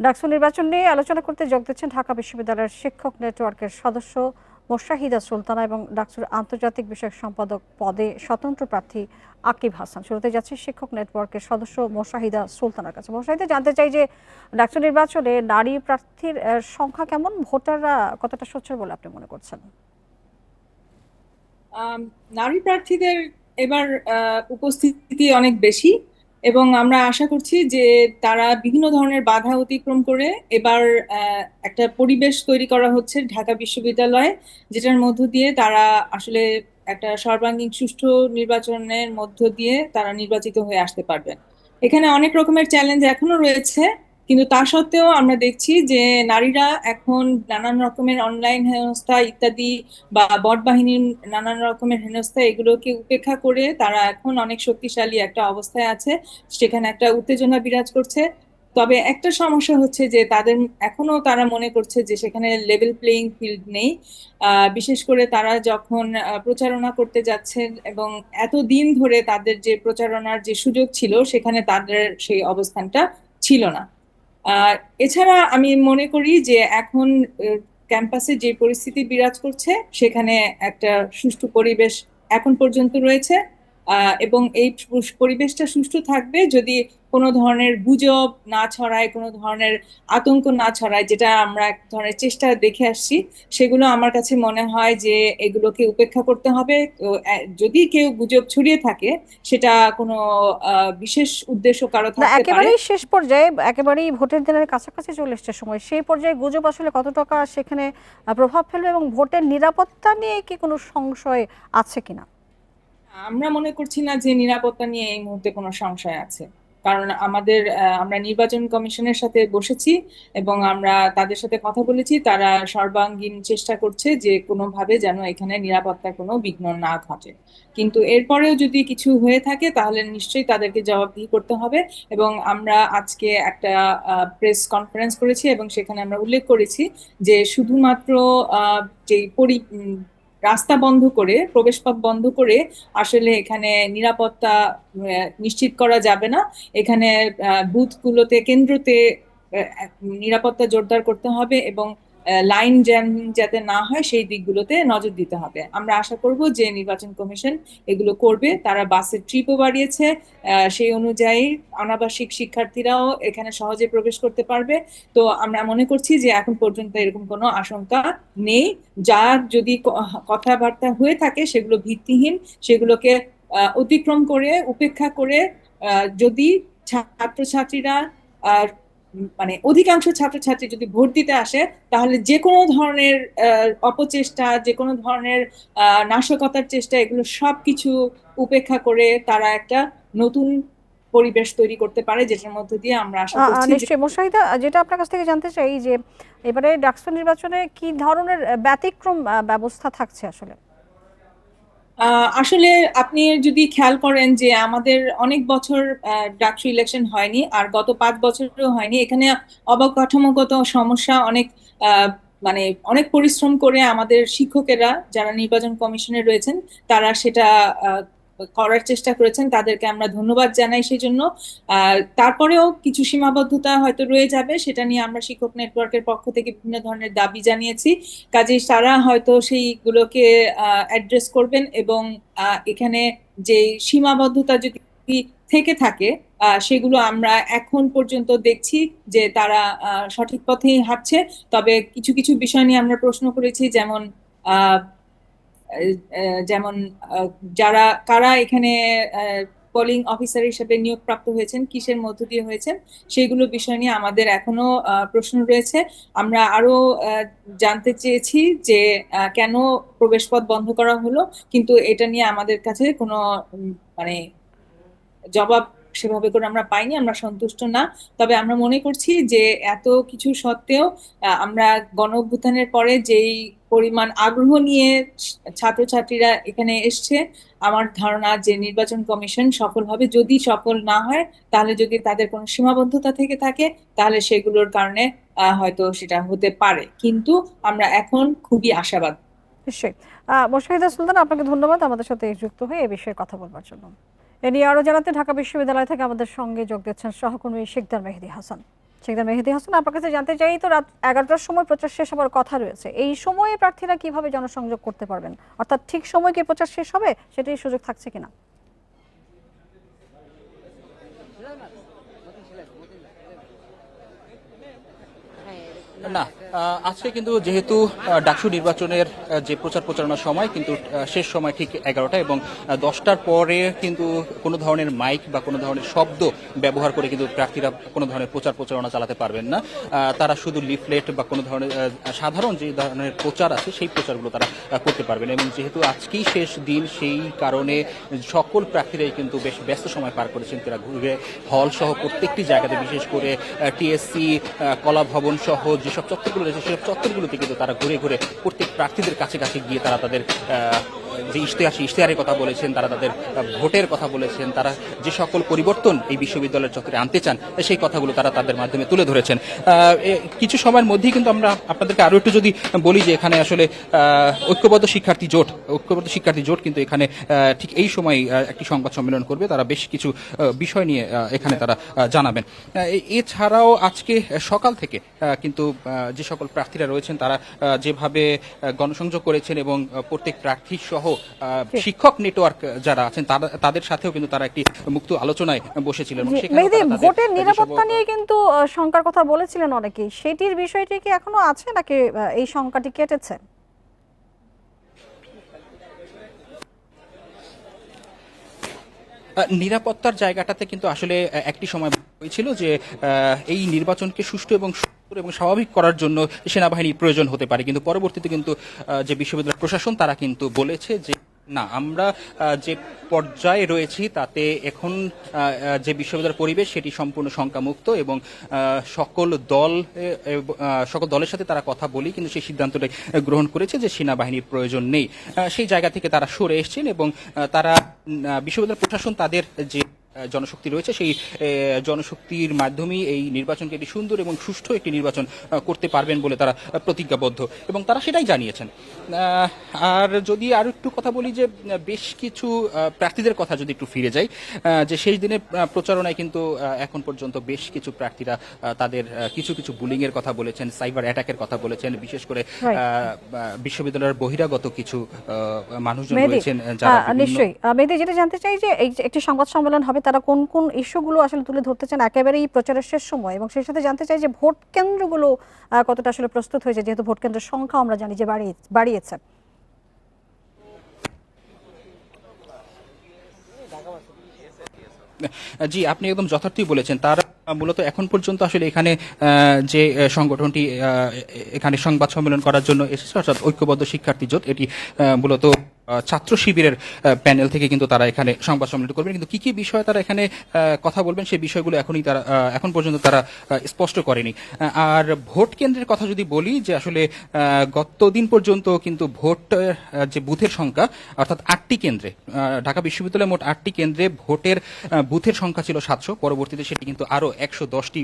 ডাকসু নির্বাচন নিয়ে আলোচনা করতে যোগ দিচ্ছেন ঢাকা বিশ্ববিদ্যালয়ের শিক্ষক নেটওয়ার্কের সদস্য মোশাহিদা সুলতানা এবং ডাকসুর আন্তর্জাতিক বিষয়ক সম্পাদক পদে স্বতন্ত্র প্রার্থী আকিব হাসান। শুরুতে যাচ্ছে শিক্ষক নেটওয়ার্কের সদস্য মোশাহিদা সুলতানার কাছে। মোশাহিদা, জানতে চাই যে ডাকসু নির্বাচনে নারী প্রার্থীর সংখ্যা কেমন? ভোটাররা কতটা সোচ্চার বলে আপনি মনে করছেন? নারী প্রার্থীদের এবার উপস্থিতি অনেক বেশি। এবং আমরা আশা করছি যে তারা বিভিন্ন ধরনের বাধা অতিক্রম করে এবার একটা পরিবেশ তৈরি করা হচ্ছে ঢাকা বিশ্ববিদ্যালয়ে, যেটার মধ্য দিয়ে তারা আসলে একটা সর্বাঙ্গীন সুষ্ঠু নির্বাচনের মধ্য দিয়ে তারা নির্বাচিত হয়ে আসতে পারবেন এখানে অনেক রকমের চ্যালেঞ্জ এখনও রয়েছে। কিন্তু তা সত্ত্বেও আমরা দেখছি যে নারীরা এখন নানান রকমের অনলাইন হেনস্থা ইত্যাদি বা বট বাহিনীর নানান রকমের হেনস্থা এগুলোকে উপেক্ষা করে তারা এখন অনেক শক্তিশালী একটা অবস্থায় আছে, সেখানে একটা উত্তেজনা বিরাজ করছে। তবে একটা সমস্যা হচ্ছে যে তাদের এখনও তারা মনে করছে যে সেখানে লেভেল প্লেইং ফিল্ড নেই। বিশেষ করে তারা যখন প্রচারণা করতে যাচ্ছেন এবং এত দিন ধরে তাদের যে প্রচারণার যে সুযোগ ছিল, সেখানে তাদের সেই অবস্থানটা ছিল না। এছাড়া আমি মনে করি যে এখন ক্যাম্পাসে যে পরিস্থিতি বিরাজ করছে, সেখানে একটা সুষ্ঠু পরিবেশ এখন পর্যন্ত রয়েছে। এবং এই পরিবেশটা সুষ্ঠু থাকবে যদি কোনো ধরনের গুজব না ছড়ায় কোনো ধরনের আতঙ্ক না ছড়ায় যেটা আমরা এক ধরনের চেষ্টা দেখে আসছি সেগুলো আমার কাছে মনে হয় যে এগুলোকে উপেক্ষা করতে হবে। তো যদি কেউ গুজব ছড়িয়ে থাকে সেটা কোনো বিশেষ উদ্দেশ্য কারও থাকতে পারে। একেবারেই শেষ পর্যায়ে একেবারেই ভোটের দিনের কাছাকাছি চলে এসছে সময়। সেই পর্যায়ে গুজব আসলে কত টাকা সেখানে প্রভাব ফেলবে এবং ভোটের নিরাপত্তা নিয়ে কি কোনো সংশয় আছে কিনা? আমরা মনে করছি না যে নিরাপত্তা নিয়ে এই মুহূর্তে কোনো সংশয় আছে। কারণ আমাদের আমরা নির্বাচন কমিশনের সাথে বসেছি এবং আমরা তাদের সাথে কথা বলেছি। তারা সর্বাঙ্গীন চেষ্টা করছে যে কোনোভাবে যেন এখানে নিরাপত্তার কোনো বিঘ্ন না ঘটে। কিন্তু এরপরেও যদি কিছু হয়ে থাকে, তাহলে নিশ্চয়ই তাদেরকে জবাবদিহি করতে হবে এবং আমরা আজকে একটা প্রেস কনফারেন্স করেছি এবং সেখানে আমরা উল্লেখ করেছি যে শুধুমাত্র যে পরি রাস্তা বন্ধ করে, প্রবেশপথ বন্ধ করে আসলে এখানে নিরাপত্তা নিশ্চিত করা যাবে না। এখানে বুথগুলোতে, কেন্দ্রতে নিরাপত্তা জোরদার করতে হবে এবং লাইন জ্যাম যাতে না হয়, সেই দিকগুলোতে নজর দিতে হবে। আমরা আশা করব যে নির্বাচন কমিশন এগুলো করবে। তারা বাসের ট্রিপও বাড়িয়েছে। সেই অনুযায়ী অনাবাসিক শিক্ষার্থীরাও এখানে সহজে প্রবেশ করতে পারবে। তো আমরা মনে করছি যে এখন পর্যন্ত এরকম কোনো আশঙ্কা নেই। যার যদি কথাবার্তা হয়ে থাকে, সেগুলো ভিত্তিহীন, সেগুলোকে অতিক্রম করে, উপেক্ষা করে যদি ছাত্রছাত্রীরা মানে অধিকাংশ ছাত্রছাত্রী যদি ভোট দিতে আসে তাহলে যে কোনো ধরনের অপচেষ্টা যে কোনো ধরনের আহ, নাশকতার চেষ্টা এগুলো সবকিছু উপেক্ষা করে তারা একটা নতুন পরিবেশ তৈরি করতে পারে যেটার মধ্যে দিয়ে আমরা আশা করছি নিশ্চয়ই। মোশাহিদা যেটা আপনার কাছ থেকে জানতে চাই যে এবারে ডাকসু নির্বাচনে কি ধরনের ব্যতিক্রম ব্যবস্থা থাকছে আসলে? আসলে আপনি যদি খেয়াল করেন যে আমাদের অনেক বছর ডাকসু ইলেকশন হয়নি আর গত পাঁচ বছরও হয়নি। এখানে অবকাঠামোগত সমস্যা অনেক মানে অনেক পরিশ্রম করে আমাদের শিক্ষকেরা যারা নির্বাচন কমিশনে রয়েছেন, তারা সেটা করার চেষ্টা করেছেন, তাদেরকে আমরা ধন্যবাদ জানাই সেই জন্য তারপরেও কিছু সীমাবদ্ধতা হয়তো রয়ে যাবে, সেটা নিয়ে আমরা শিক্ষক নেটওয়ার্কের পক্ষ থেকে বিভিন্ন ধরনের দাবি জানিয়েছি। কাজেই তারা হয়তো সেইগুলোকে অ্যাড্রেস করবেন এবং এখানে যে সীমাবদ্ধতা যদি থেকে থাকে সেগুলো আমরা এখন পর্যন্ত দেখছি যে তারা সঠিক পথেই হাঁটছে। তবে কিছু কিছু বিষয় নিয়ে আমরা প্রশ্ন করেছি, যেমন যেমন যারা, কারা এখানে পোলিং অফিসার হিসেবে নিয়োগপ্রাপ্ত হয়েছেন, কিসের মধ্য দিয়ে হয়েছেন সেইগুলো বিষয় নিয়ে আমাদের এখনও প্রশ্ন রয়েছে। আমরা আরও জানতে চেয়েছি যে কেন প্রবেশপথ বন্ধ করা হলো, কিন্তু এটা নিয়ে আমাদের কাছে কোনো মানে জবাব সেভাবে করে আমরা পাইনি, আমরা সন্তুষ্ট না। তবে আমরা মনে করছি যে এত কিছু সত্ত্বেও আমরা গণ অভ্যুত্থানের পরে যেই পরিমাণ আগ্রহ নিয়ে ছাত্রছাত্রীরা এখানে এসছে, আমার ধারণা যে নির্বাচন কমিশন সফল হবে। যদি সফল না হয়, তাহলে যদি তাদের কোনো সীমাবদ্ধতা থেকে থাকে, তাহলে সেগুলোর কারণে হয়তো সেটা হতে পারে। কিন্তু আমরা এখন খুবই আশাবাদ। নিশ্চয়ই। মোশাহিদা সুলতান, আপনাকে ধন্যবাদ। আমাদের সাথে যুক্ত হয়ে এ বিষয়ে কথা বলবার জন্য। এ নিয়ে আরও জানাতে ঢাকা বিশ্ববিদ্যালয় থেকে আমাদের সঙ্গে যোগ দিচ্ছেন সহকর্মী শিকদার মেহেদি হাসান। শেখদার মেহেদি হাসান, আপনার কাছে জানতে চাই, তো রাত এগারোটার সময় প্রচার শেষ হবার কথা রয়েছে। এই সময়ে প্রার্থীরা কীভাবে জনসংযোগ করতে পারবেন? অর্থাৎ ঠিক সময় কি প্রচার শেষ হবে? সেটাই সুযোগ থাকছে কিনা? না আজকে কিন্তু যেহেতু ডাকসু নির্বাচনের যে প্রচার প্রচারণার সময়, কিন্তু শেষ সময় ঠিক এগারোটা এবং দশটার পরে কিন্তু কোনো ধরনের মাইক বা কোনো ধরনের শব্দ ব্যবহার করে কিন্তু প্রার্থীরা কোনো ধরনের প্রচার প্রচারণা চালাতে পারবেন না। তারা শুধু লিফলেট বা কোনো ধরনের সাধারণ যে ধরনের প্রচার আছে, সেই প্রচারগুলো তারা করতে পারবেন এবং যেহেতু আজকেই শেষ দিন, সেই কারণে সকল প্রার্থীরাই কিন্তু বেশ ব্যস্ত সময় পার করেছেন। তারা ঘুরে হল সহ প্রত্যেকটি জায়গাতে, বিশেষ করে টিএসসি কলা ভবন সহ যেসব চত্বরগুলো রয়েছে সেসব চত্বরগুলোতে কিন্তু তারা ঘুরে ঘুরে প্রত্যেক প্রার্থীদের কাছে কাছে গিয়ে তারা তাদের যে ইশতেহার, সেই ইশতেহারের কথা বলেছেন, তারা তাদের ভোটের কথা বলেছেন, তারা যে সকল পরিবর্তন এই বিশ্ববিদ্যালয়ের চত্বরে আনতে চান সেই কথাগুলো তারা তাদের মাধ্যমে তুলে ধরেছেন। কিছু সময়ের মধ্যেই কিন্তু আমরা আপনাদেরকে আরও একটু যদি বলি যে এখানে আসলে ঐক্যবদ্ধ শিক্ষার্থী জোট, ঐক্যবদ্ধ শিক্ষার্থী জোট কিন্তু এখানে ঠিক এই সময় একটি সংবাদ সম্মেলন করবে। তারা বেশ কিছু বিষয় নিয়ে এখানে তারা জানাবেন। এছাড়াও আজকে সকাল থেকে কিন্তু যে সকল প্রার্থীরা রয়েছেন, তারা যেভাবে গণসংযোগ করেছেন এবং প্রত্যেক প্রার্থী সহ আহ, শিক্ষক নেটওয়ার্ক যারা আছেন তাদের সাথেও কিন্তু তারা একটি মুক্ত আলোচনায় বসেছিলেন মেহেদি ভোটের নিরাপত্তা নিয়ে কিন্তু শঙ্কার কথা বলেছিলেন অনেকেই। সেটির বিষয়টি কি এখনও আছে নাকি এই শঙ্কাটি কেটেছে? নিরাপত্তার জায়গাটাতে কিন্তু আসলে একটি সময় হয়েছিল যে আহ, এই নির্বাচনকে সুষ্ঠু এবং এবং স্বাভাবিক করার জন্য সেনাবাহিনীর প্রয়োজন হতে পারে। কিন্তু পরবর্তীতে কিন্তু যে বিশ্ববিদ্যালয় প্রশাসন, তারা কিন্তু বলেছে যে, না, আমরা যে পর্যায়ে রয়েছি, তাতে এখন যে বিশ্ববিদ্যালয়ের পরিবেশ, সেটি সম্পূর্ণ শঙ্কামুক্ত এবং সকল দল সকল দলের সাথে তারা কথা বলি, কিন্তু সেই সিদ্ধান্তটাই গ্রহণ করেছে যে সেনাবাহিনীর প্রয়োজন নেই। সেই জায়গা থেকে তারা সরে এসেছেন এবং তারা বিশ্ববিদ্যালয় প্রশাসন তাদের যে জনশক্তি রয়েছে সেই জনশক্তির মাধ্যমেই এই নির্বাচনকে একটি সুন্দর এবং সুষ্ঠু একটি নির্বাচন করতে পারবেন বলে তারা প্রতিজ্ঞাবদ্ধ। এবং তারা সেটাই জানিয়েছেন। আর যদি আরও একটু কথা বলি যে বেশ কিছু প্রার্থীদের কথা যদি একটু ফিরে যাই যে সেই দিনের প্রচারণায় কিন্তু এখন পর্যন্ত বেশ কিছু প্রার্থীরা তাদের কিছু কিছু বুলিং এর কথা বলেছেন সাইবার অ্যাটাকের কথা বলেছেন বিশেষ করে বিশ্ববিদ্যালয়ের বহিরাগত কিছু আহ, মানুষজন রয়েছেন যারা নিশ্চয়ই। মেহেদি যেটা জানতে চাই যে একটি সংবাদ সম্মেলন হবে তারা কোন কোন ইস্যুগুলো আসলে তুলে ধরতে চান একেবারেই প্রচারের শেষ সময় এবং সেই সাথে জানতে চাই যে ভোট কেন্দ্রগুলো কতটা আসলে প্রস্তুত হয়েছে, যেহেতু ভোট কেন্দ্রের সংখ্যা আমরা জানি যে বাড়িয়ে, বাড়িয়েছে। জি, আপনি একদম যথার্থই বলেছেন। তারা মূলত এখন পর্যন্ত আসলে এখানে যে সংগঠনটি এখানে সংবাদ সম্মেলন করার জন্য এসেছে, অর্থাৎ ঐক্যবদ্ধ শিক্ষার্থী জোট, এটি মূলত ছাত্র শিবিরের প্যানেল থেকে কিন্তু তারা এখানে সংবাদ সম্মেলন করবেন। কিন্তু কি কি বিষয়ে তারা এখানে কথা বলবেন সেই বিষয়গুলো এখনই তারা এখন পর্যন্ত তারা স্পষ্ট করেনি। আর ভোট কেন্দ্রের কথা যদি বলি যে আসলে আহ, গত দিন পর্যন্ত কিন্তু ভোট যে বুথের সংখ্যা অর্থাৎ আটটি কেন্দ্রে ঢাকা বিশ্ববিদ্যালয়ে মোট আটটি কেন্দ্রে ভোটের বুথের সংখ্যা ছিল সাতশো। পরবর্তীতে সেটি কিন্তু আরও একশো দশটি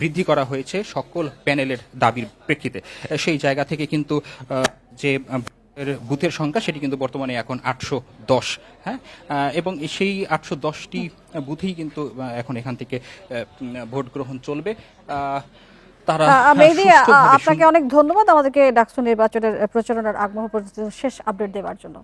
বৃদ্ধি করা হয়েছে সকল প্যানেলের দাবির প্রেক্ষিতে। সেই জায়গা থেকে কিন্তু যে এর বুথের সংখ্যা সেটি কিন্তু বর্তমানে এখন আটশো দশ হ্যাঁ? এবং সেই আটশো দশটি বুথেই কিন্তু এখন এখান থেকে ভোট গ্রহণ চলবে। আহ, তারা হ্যাঁ, মেহেদি আপনাকে অনেক ধন্যবাদ আমাদেরকে ডাকসু নির্বাচনের প্রচারণার আগ্রহ পর্যন্ত শেষ আপডেট দেওয়ার জন্য।